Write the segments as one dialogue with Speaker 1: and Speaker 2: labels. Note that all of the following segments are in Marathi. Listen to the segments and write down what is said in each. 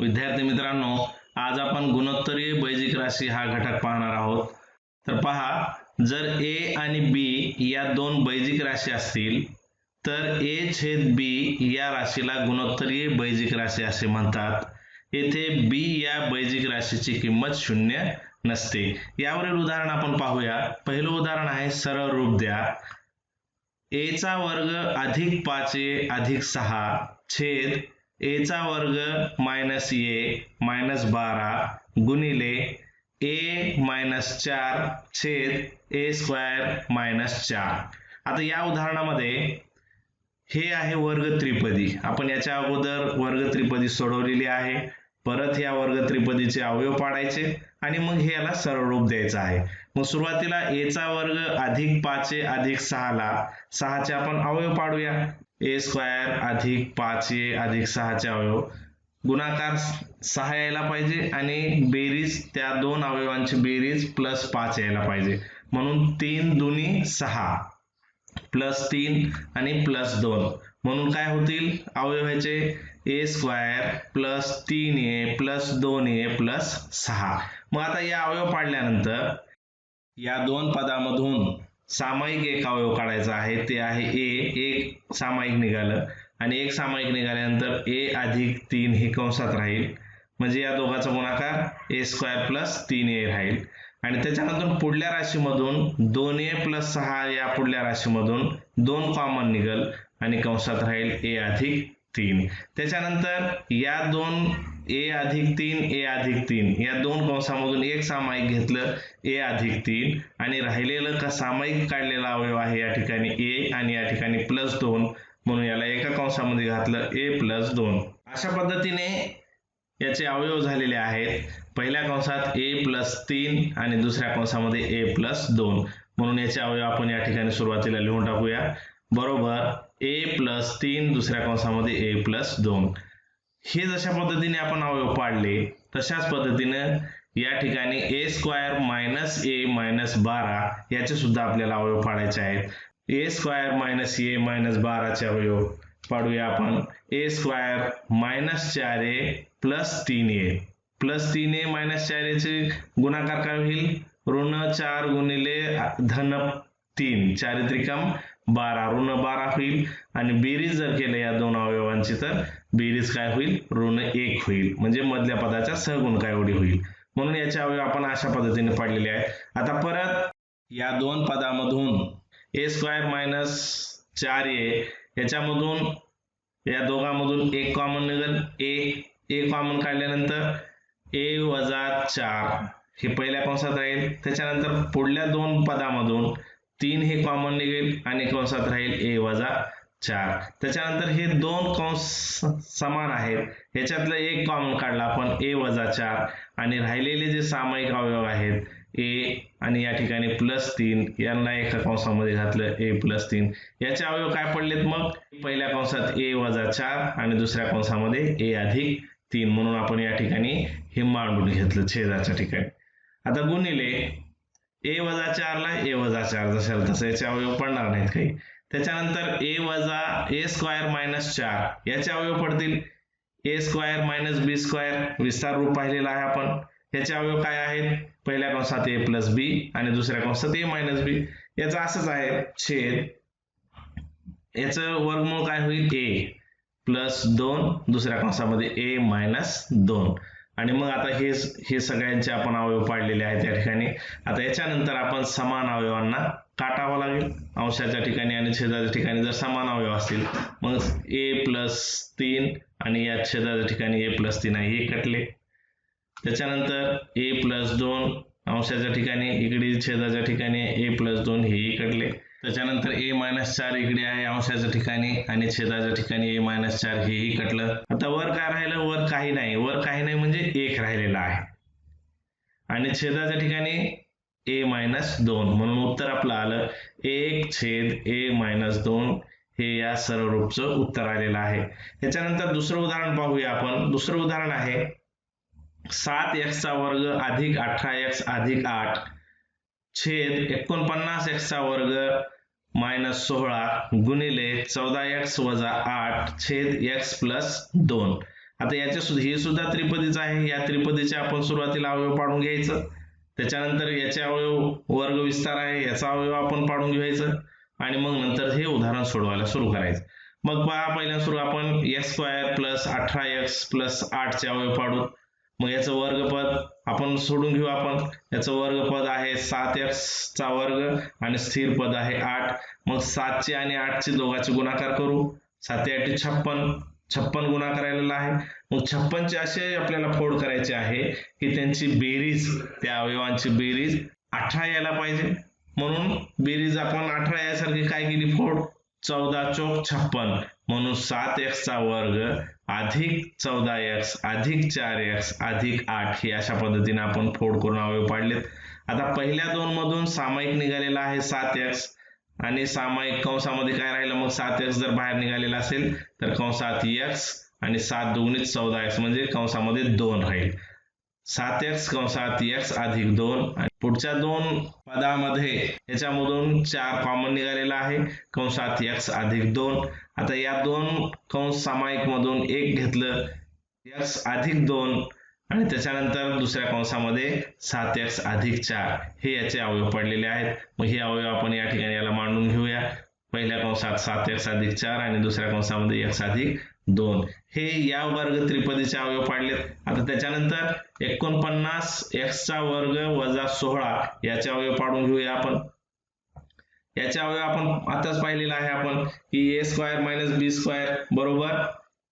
Speaker 1: विद्यार्थी मित्रांनो आज आपण गुणोत्तरीय बैजिक राशी हा घटक पाहणार आहोत. तर पहा जर ए आणि बी या दोन बैजिक राशी असतील तर ए छेद बी या राशीला गुणोत्तरीय बैजिक राशी असे म्हणतात. येथे बी या बैजिक राशीची किंमत शून्य नसते. यावरील उदाहरण आपण पाहूया. पहिलं उदाहरण आहे सरळ रूप द्या. एचा वर्ग अधिक पाच ए अधिक सहा छेद ए चा वर्ग मायनस ए मायनस बारा गुणिले ए मायनस चार छेद ए स्क्वायर मायनस चार. आता या उदाहरणामध्ये हे आहे वर्ग त्रिपदी. आपण याच्या अगोदर वर्ग त्रिपदी सोडवलेली आहे. परत या वर्ग त्रिपदीचे अवयव पाडायचे आणि मग हे याला सरळ रूप द्यायचं आहे. मग सुरुवातीला ए चा वर्ग अधिक पाच अधिक सहाला. सहाचे आपण अवयव पाडूया. ए स्क्वायर अधिक पाच ए अधिक सहाचे अवयव. गुणाकार सहा यायला पाहिजे आणि बेरीज त्या दोन अवयवांची बेरीज प्लस पाच यायला पाहिजे. म्हणून तीन दुनी सहा प्लस तीन आणि प्लस दोन. म्हणून काय होतील? अवयवाचे ए स्क्वायर प्लस तीन ए प्लस दोन ए प्लस सहा. मग आता या अवयव पाडल्यानंतर या दोन पदामधून सामायिक एक अवयव काढायचा आहे ते आहे ए. एक सामायिक निघालं आणि एक सामायिक निघाल्यानंतर ए अधिक तीन हे कंसात राहील. म्हणजे या दोघांचा गुणाकार ए स्क्वेअर प्लस तीन ए राहील. आणि त्याच्यानंतर पुढल्या राशीमधून दोन ए प्लस सहा या पुढल्या राशीमधून दोन कॉमन निघल आणि कंसात राहील ए अधिक तीन. त्याच्यानंतर या दोन ए अधिक तीन ए अधिक तीन. या दोन कंसामधून एक सामायिक घेतलं ए अधिक तीन. आणि राहिलेलं का सामायिक काढलेला अवयव आहे या ठिकाणी ए आणि या ठिकाणी प्लस दोन. म्हणून याला एका कंसामध्ये घातलं ए प्लस दोन. अशा पद्धतीने याचे अवयव झालेले आहेत. पहिल्या कंसात ए प्लस तीन आणि दुसऱ्या कंसामध्ये ए प्लस दोन. म्हणून याचे अवयव आपण या ठिकाणी सुरुवातीला लिहून टाकूया. बरोबर ए प्लस तीन दुसऱ्या कंसामध्ये ए प्लस दोन. हे जशा पद्धतीने आपण अवयव पाडले तशाच पद्धतीनं या ठिकाणी a square minus a minus बारा याचे सुद्धा आपल्याला अवयव पाडायचे आहेत. A square minus a minus बाराचे अवयव पाडूया आपण. ए स्क्वायर मायनस चार ए प्लस तीन ए प्लस तीन ए मायनस चार एचे गुणाकार काय होईल? ऋण चार गुणिले धन तीन चारित्रिकम बारा ऋण बारा होईल. आणि बेरीज जर केलं या दोन अवयवांची तर बेरीज काय होईल? ऋण एक होईल. म्हणजे मधल्या पदाच्या सहगुण काय एवढी होईल? म्हणून याचे अवयव आपण अशा पद्धतीने पाडलेले आहेत. आता परत या दोन पदामधून ए स्क्वायर मायनस चार ए याच्यामधून या दोघांमधून एक कॉमन निघल. ए ए कॉमन काढल्यानंतर ए वजा चार. हे पहिल्या कंसात राहील. त्याच्यानंतर पुढल्या दोन पदामधून तीन हे कॉमन निघेल आणि कंसात राहील ए वजा चार. त्याच्यानंतर हे दोन कंस समान आहेत. याच्यातलं एक कॉमन काढला आपण ए वजा चार. आणि राहिलेले जे सामायिक अवयव आहेत ए आणि या ठिकाणी प्लस तीन. यांना एका कंसामध्ये घातलं ए प्लस तीन. याचे अवयव काय पडलेत मग? पहिल्या कंसात ए वजा चार आणि दुसऱ्या कंसामध्ये ए अधिक तीन. म्हणून आपण या ठिकाणी हे मांडून घेतलं छेदाच्या ठिकाणी. आता गुणिले ए वजा चारला ए वजा चार जशाल तसं. याचे अवयव पडणार नाहीत काही. त्याच्यानंतर ए वजा ए स्क्वायर मायनस चार. याचे अवयव पडतील. A square minus b square विस्तार रूप पाहिलेला आहे आपण. याचे अवयव काय आहेत? पहिल्या कंसात ए प्लस बी आणि दुसऱ्या कंसात ए मायनस बी याचं असंच आहे. छेद. याचं वर्गमूळ काय होईल? ए. प्लस दोन. दुसऱ्या कंसामध्ये ए मायनस दोन. आणि मग आता हे हे सगळ्यांचे आपण अवयव पाडलेले आहेत या ठिकाणी. आता याच्यानंतर आपण समान अवयवांना काटावं लागेल. अंशाच्या ठिकाणी आणि छेदाच्या ठिकाणी जर समान अवयव असतील मग ए प्लस तीन आणि या छेदाच्या ठिकाणी ए प्लस तीन आहे हे कटले. त्याच्यानंतर ए प्लस दोन अंशाच्या ठिकाणी इकडे छेदाच्या ठिकाणी ए प्लस दोन हेही कटले. त्याच्यानंतर ए मायनस चार इकडे आहे अंशाच्या ठिकाणी आणि छेदाच्या ठिकाणी ए मायनस चार हेही कटलं. आता वर काय राहिलं? वर काही नाही. वर काही नाही म्हणजे एक राहिलेला आहे. आणि छेदाच्या ठिकाणी ए मायनस दोन. म्हणून उत्तर आपलं आलं. एक छेद ए मायनस दोन हे या सर्व रूपचं उत्तर आलेलं आहे. त्याच्यानंतर दुसरं उदाहरण पाहूया आपण. दुसरं उदाहरण आहे. सात एक्सचा वर्ग अधिक अठरा एक्स अधिक आठ. छेद एकोणपन्नास एक्सचा वर्ग मायनस सोळा गुणिले चौदा एक्स वजा आठ छेद एक्स प्लस दोन. आता याच्या सुद्धा हे सुद्धा त्रिपदीच आहे. या त्रिपदीचे आपण सुरुवातीला अवयव पाडून घ्यायचं. त्याच्यानंतर याचे अवयव वर्ग विस्तार आहे. याचा अवयव आपण पाडून घ्यायचं. आणि मग नंतर हे उदाहरण सोडवायला सुरू करायचं. मग पहा पहिल्या सुरू आपण एक्स स्क्वायर प्लस अठरा एक्स प्लस आठचे अवयव पाडू मग याचं वर्गपद आपण सोडून घेऊ आपण. याचं वर्गपद आहे सात एक्स चा वर्ग आणि स्थिर पद आहे आठ. मग सातचे आणि आठचे दोघांचे गुणाकार करू. साते आठ छप्पन. छप्पन गुणाकार आलेला आहे. मग छप्पनचे असे आपल्याला फोड करायचे आहे की त्यांची बेरीज त्या अवयवांची बेरीज अठरा यायला पाहिजे. म्हणून बेरीज आपण अठरा यासारखी काय केली? फोड चौदा चौक छप्पन. म्हणून सात एक्सचा वर्ग अधिक चौदा एक्स अधिक चार एक्स अधिक आठ हे अशा पद्धतीने आपण फोड करून अवयव पाडलेत. आता पहिल्या दोन मधून सामायिक निघालेला आहे सात एक्स आणि सामायिक कंसामध्ये काय राहिलं? मग सात एक्स जर बाहेर निघालेला असेल तर कंसात एक्स आणि सात दोन्ही चौदा एक्स म्हणजे कंसामध्ये दोन राहील. सात एक्स कंसात एक्स अधिक दोन आणि पुढच्या दोन पदामध्ये याच्यामधून चार कॉमन निघालेला आहे. कंसात एक्स अधिक दोन आता या दोन कंस सामायिक मधून एक घेतलं एक्स अधिक दोन आणि त्याच्यानंतर दुसऱ्या कंसामध्ये सात एक्स अधिक चार. हे याचे अवयव पडलेले आहेत. मग हे अवयव आपण या ठिकाणी याला मांडून घेऊया. पहिल्या कंसात सात एक्स अधिक चार आणि दुसऱ्या कंसामध्ये एक्स अधिक दोन. हे या वर्ग त्रिपदीचे अवयव पाडलेत. आता त्याच्यानंतर एकोणपन्नास एक्सचा वर्ग वजा सोळा याचे अवयव पाडून घेऊया आपण. याच्या अवयव आपण आताच पाहिलेला आहे आपण की a square minus b square बरोबर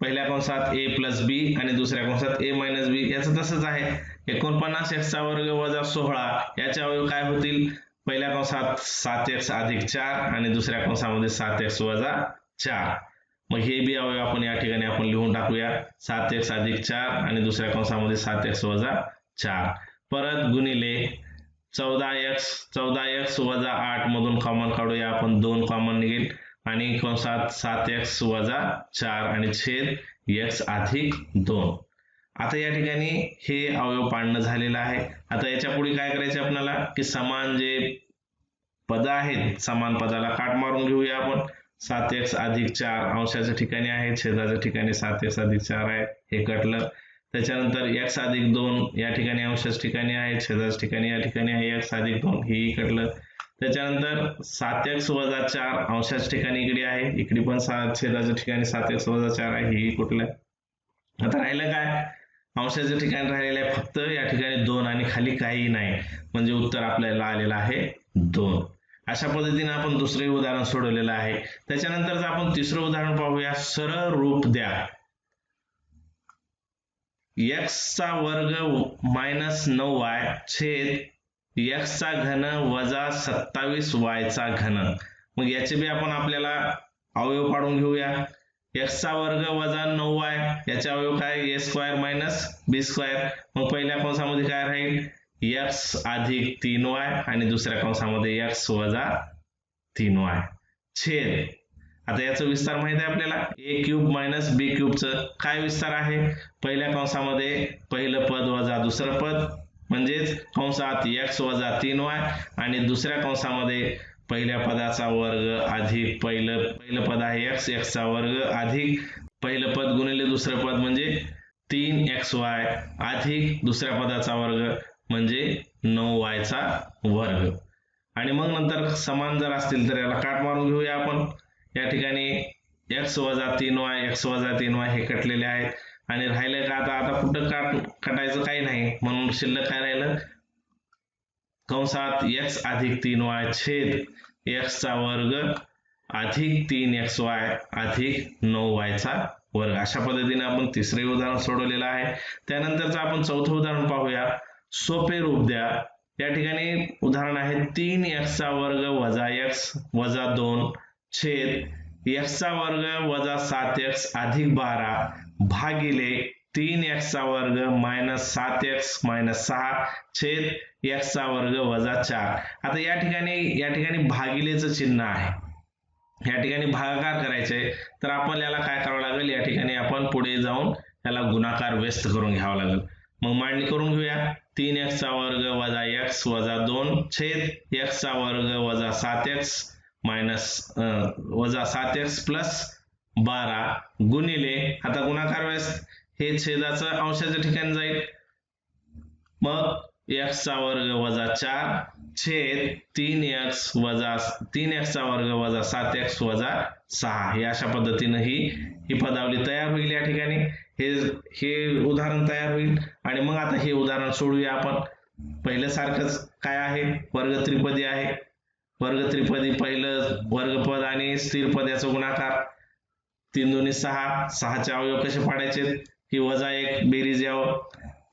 Speaker 1: पहिल्या कंसात ए प्लस बी आणि दुसऱ्या कंसात ए मायनस बी. याचं तसंच आहे. एकोणपन्नास एक्सचा वर्ग वजा सोहळा याचे अवयव काय होतील? पहिल्या कंसात सात एक्स अधिक चार आणि दुसऱ्या कंसामध्ये सात एक्स वजा चार. मग हे बी अवयव आपण या ठिकाणी आपण लिहून टाकूया. सात एक्स अधिक चार आणि दुसऱ्या कंसामध्ये सात एक्स वजा चार. परत गुणिले चौदा एक्स चौदा एक्स वजा आठ मधून कॉमन काढूया. आपण दोन कॉमन निघेल. आणि कंसात सात? एक्स वजा चार. आणि छेद एक्स अधिक दोन. आता या ठिकाणी हे अवयव पाडणं झालेलं आहे. आता याच्यापुढे काय करायचे आपल्याला? की समान जे पद आहेत समान पदाला काट मारून घेऊया आपण. सात एक्स अधिक चार अंशाच्या ठिकाणी आहे. छेदाच्या ठिकाणी सात एक्स अधिक चार आहे. हे कटलं. त्याच्यानंतर एक्स अधिक दोन या ठिकाणी अंशाच ठिकाणी आहे छेदाच ठिकाणी या ठिकाणी आहे एक्स अधिक दोन हेही इकडलं. त्याच्यानंतर सात एक्स वजा चार अंशाच ठिकाणी इकडे आहे. इकडे पण सात छेदाच्या ठिकाणी सात एक्स वजा चार आहे हेही कुठलं आता राहिलं काय? अंशाच्या ठिकाणी राहिलेलं आहे फक्त या ठिकाणी दोन आणि खाली काहीही नाही. म्हणजे उत्तर आपल्याला आलेलं आहे दोन. अशा पद्धतीने आपण दुसरे उदाहरण सोडवलेलं आहे. त्याच्यानंतरच आपण तिसरं उदाहरण पाहूया सरळ रूप द्या. X चा वर्ग मायनस नऊ वाय छेद x चा घन वजा सत्तावीस वायचा चा घन. मग याचे बी आपण आपल्याला अवयव पाडून घेऊया. X चा वर्ग वजा नऊ वाय याचे अवयव काय? A square minus b square मग पहिल्या कंसामध्ये काय राहील? एक्स अधिक तीन वाय आणि दुसऱ्या कंसामध्ये एक्स वजा तीन वाय. छेद. आता याचा विस्तार माहीत आहे आपल्याला. ए क्यूब मायनस बी क्यूबचं काय विस्तार आहे? पहिल्या कंसामध्ये पहिलं पद वजा दुसरं पद म्हणजेच कंसात एक्स वजा तीन वाय आणि दुसऱ्या कंसामध्ये पहिल्या पदाचा वर्ग अधिक पहिलं पहिलं पद आहे एक्स एक्सचा वर्ग अधिक पहिलं पद गुणिले दुसरं पद म्हणजे तीन एक्स वाय अधिक दुसऱ्या पदाचा वर्ग म्हणजे नऊ वायचा वर्ग. आणि मग नंतर समान जर असतील तर याला काट मारून घेऊया आपण. या ठिकाणी एक्स वजा तीन वाय एक्स वजा तीन वाय हे कटलेले आहेत. आणि राहिलं का आता? आता कुठं काट कटायचं काही नाही. म्हणून शिल्लक काय राहिलं? कंसात एक्स अधिक तीन वाय छेद एक्सचा वर्ग अधिक तीन एक्स वाय अधिक नऊ वायचा वर्ग. अशा पद्धतीने आपण तिसरे उदाहरण सोडवलेलं आहे. त्यानंतरच आपण चौथं उदाहरण पाहूया. सोपे रूप द्या. या ठिकाणी उदाहरण आहे तीन एक्सचा वर्ग वजा एक्स वजा दोन छेद एक्सचा वर्ग वजा सात एक्स अधिक बारा भागिले तीन एक्सचा वर्ग मायनस सात एक्स मायनस सहा छेद एक्सचा वर्ग वजा चार. आता या ठिकाणी या ठिकाणी भागिलेचं चिन्ह आहे. या ठिकाणी भागाकार करायचे तर आपण याला काय करावं लागेल? या ठिकाणी आपण पुढे जाऊन याला गुणाकार व्यस्त करून घ्यावा लागेल. मग मांडणी करून घेऊया. तीन एक्सचा वर्ग वजा एक्स वजा दोन छेद एक्सचा वर्ग वजा सात एक्स मायनस वजा सात एक्स प्लस बारा गुणिले आता गुणाकार वेळेस हे छेदाचं अंशाच्या ठिकाणी जाईल. मग एक्सचा वर्ग वजा चार छेद तीन एक्स वजा तीन एक्सचा वर्ग वजा सात एक्स वजा सहा. हे अशा पद्धतीनं ही ही पदावली तयार होईल या ठिकाणी. हे हे उदाहरण तयार होईल. आणि मग आता हे उदाहरण सोडूया आपण. पहिल्यासारखंच काय आहे? वर्ग त्रिपदी आहे. वर्ग त्रिपदी पहिलं वर्गपद आणि स्थिर पद याचा गुणाकार. तीन दोन्ही सहा सहाचे अवयव कसे पाडायचे? की वजा एक बेरीज यावं.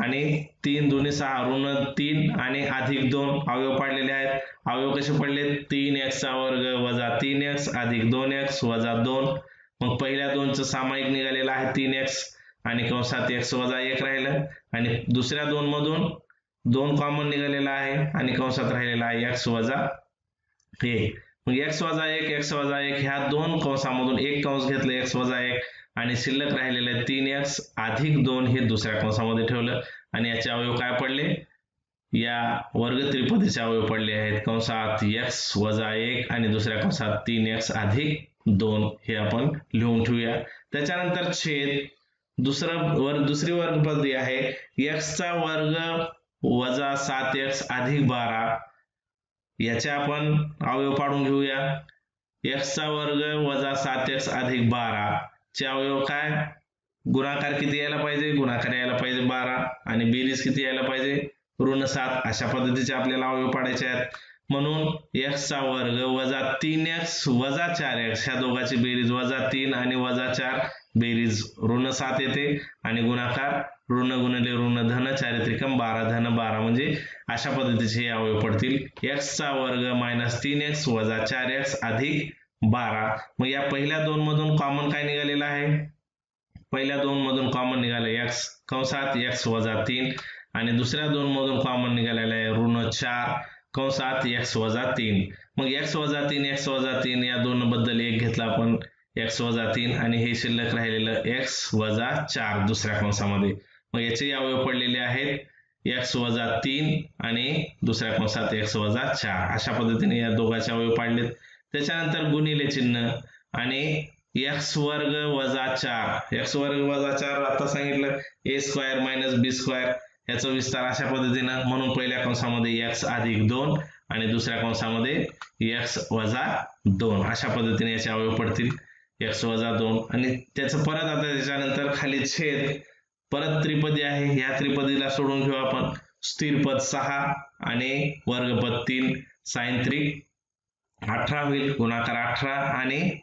Speaker 1: आणि तीन दोन्ही सहा ऋण तीन आणि अधिक दोन अवयव पाडलेले आहेत. अवयव कसे पडले? तीन एक्सचा वर्ग वजा तीन एक्स अधिक दोन एक्स वजा दोन. मग पहिल्या दोनचं सामायिक निघालेलं आहे तीन एक्स आणि कंसात एक्स वजा एक राहिलं. आणि दुसऱ्या दोन मधून दोन कॉमन निघालेला आहे आणि कंसात राहिलेला आहे एक्स वजा एक मग एक्स वजा एक एक्स वजा एक ह्या दोन कंसामधून एक कंस घेतलं एक्स वजा एक. आणि शिल्लक राहिलेले तीन एक्स अधिक दोन हे दुसऱ्या कंसामध्ये ठेवलं. आणि याचे अवयव काय पडले? या वर्ग त्रिपदीचे अवयव पडले आहेत. कंसात एक्स वजा एक आणि दुसऱ्या कंसात तीन एक्स अधिक दोन हे आपण लिहून ठेवूया. त्याच्यानंतर छेद. दुसरं वर्ग दुसरी वर्गपदी आहे. एक्सचा वर्ग वजा सात एक्स अधिक बारा. याचे आपण अवयव पाडून घेऊया. एक्स चा वर्ग वजा सात एक्स अधिक बारा. चे अवयव काय? गुणाकार किती यायला पाहिजे? गुणाकार यायला पाहिजे बारा. आणि बेरीज किती यायला पाहिजे? ऋण सात. अशा पद्धतीचे आपल्याला अवयव पाडायचे आहेत. म्हणून एक्स चा वर्ग वजा तीन एक्स वजा चार एक्स ह्या दोघांची बेरीज वजा तीन आणि वजा चार बेरीज. ऋण सात येते आणि गुणाकार ऋण गुणले ऋण धन चारित्रिकम बारा धन बारा म्हणजे अशा पद्धतीचे हे अवयव पडतील. एक्स चा वर्ग मायनस तीन एक्स वजा चार एक्स अधिक बारा. मग या पहिल्या दोन मधून कॉमन काय निघालेला आहे? पहिल्या दोन मधून कॉमन निघालं एक्स कंसात एक्स वजा तीन. आणि दुसऱ्या दोन मधून कॉमन निघालेला आहे ऋण चार कंसात एक्स वजा तीन. मग एक्स वजा तीन एक्स वजा तीन या दोन बद्दल एक घेतला आपण. एक्स वजा तीन आणि हे शिल्लक राहिलेलं एक्स वजा चार दुसऱ्या कंसामध्ये. मग याचे अवयव पडलेले आहेत. एक्स वजा तीन आणि दुसऱ्या कंसात एक्स वजा चार. अशा पद्धतीने या दोघांचे अवयव पाडलेत. त्याच्यानंतर गुणिले चिन्ह आणि एक्स वर्ग वजा चार. एक्स वर्ग वजा चार आता सांगितलं. A square minus b square याचा विस्तार अशा पद्धतीनं. म्हणून पहिल्या कंसामध्ये एक्स अधिक दोन आणि दुसऱ्या कंसामध्ये एक्स वजा दोन. अशा पद्धतीने याचे अवयव पडतील. एक्स वजा दोन. आणि त्याचं परत आता त्याच्यानंतर खाली छेद. परत त्रिपदी आहे. ह्या त्रिपदीला सोडून घेऊ आपण स्थिर पद सहा आणि वर्गपद तीन. सायंत्रिक अठरा होईल. गुणाकार अठरा आणि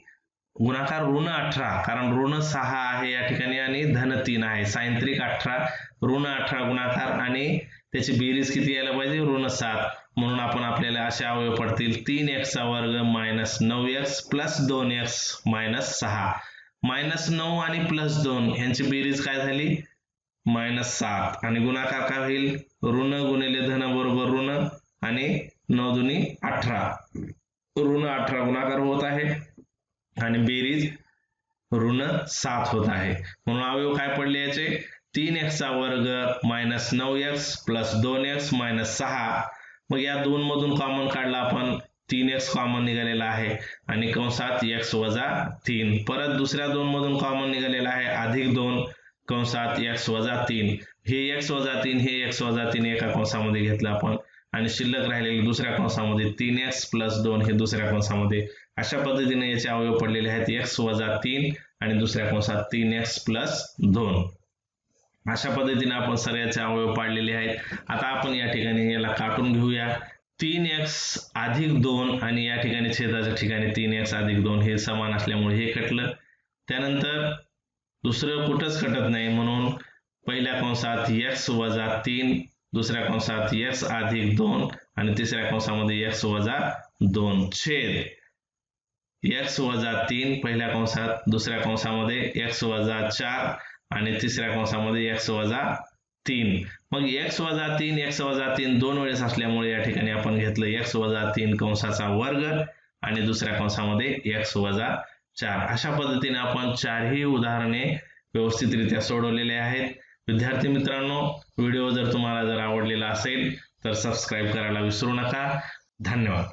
Speaker 1: गुणाकार ऋण अठरा. कारण ऋण सहा आहे या ठिकाणी आणि धन तीन आहे. सायंत्रिक अठरा ऋण अठरा गुणाकार आणि त्याची बेरीज किती यायला पाहिजे? ऋण सात. म्हणून आपण आपल्याला असे अवयव पडतील. तीन एक्सचा वर्ग मायनस नऊ एक्स प्लस दोन एक्स मायनस सहा. मायनस नऊ आणि प्लस दोन. यांची बेरीज काय झाली? मायनस सात. आणि गुणाकार काय होईल? ऋण गुणिले धन बरोबर ऋण आणि नऊ दुनी अठरा. ऋण अठरा गुणाकार होत आहे. आणि बेरीज ऋण सात होत आहे. म्हणून अवयव काय पडले याचे? तीन एक्सचा वर्ग मायनस नऊ एक्स प्लस दोन एक्स मायनस सहा. मग या दोन मधून कॉमन काढला आपण. तीन एक्स कॉमन निघालेला आहे. आणि कंसात एक्स वजा तीन. परत दुसऱ्या दोन मधून कॉमन निघालेला आहे. अधिक दोन. कंसात एक्स वजा तीन? हे एक्स वजा तीन हे एक्स वजा तीन एका कंसामध्ये घेतलं आपण. आणि शिल्लक राहिलेले दुसऱ्या कंसामध्ये तीन एक्स प्लस दोन हे दुसऱ्या कंसामध्ये अशा पद्धतीने याचे अवयव पडलेले आहेत. एक्स वजा तीन आणि दुसऱ्या कंसात तीन एक्स प्लस दोन. अशा पद्धतीने आपण सर्वाचे अवयव पाडलेले आहेत. आता आपण या ठिकाणी याला काटून घेऊया. तीन एक्स अधिक दोन आणि या ठिकाणी छेदाच्या ठिकाणी तीन एक्स अधिक दोन हे समान असल्यामुळे हे कटलं. त्यानंतर दुसरं कुठंच कटत नाही म्हणून पहिल्या कंसात एक्स वजा तीन दुसऱ्या कंसात एक्स अधिक दोन आणि तिसऱ्या कंसामध्ये एक्स वजा दोन छेद. एक्स वजा तीन पहिल्या कंसात दुसऱ्या कंसामध्ये एक्स वजा चार आणि तिसऱ्या कंसामध्ये एक्स वजा तीन. मग एक्स वजा तीन एक्स वजा तीन दोन वेळेस असल्यामुळे या ठिकाणी आपण घेतलं एक्स वजा तीन कंसाचा वर्ग आणि दुसऱ्या कंसामध्ये एक्स वजा चार. अशा पद्धतीने आपण चारही उदाहरणे व्यवस्थितरित्या सोडवलेले आहेत. विद्यार्थी मित्रांनो व्हिडिओ जर तुम्हाला जर आवडलेला असेल तर सबस्क्राईब करायला विसरू नका. धन्यवाद.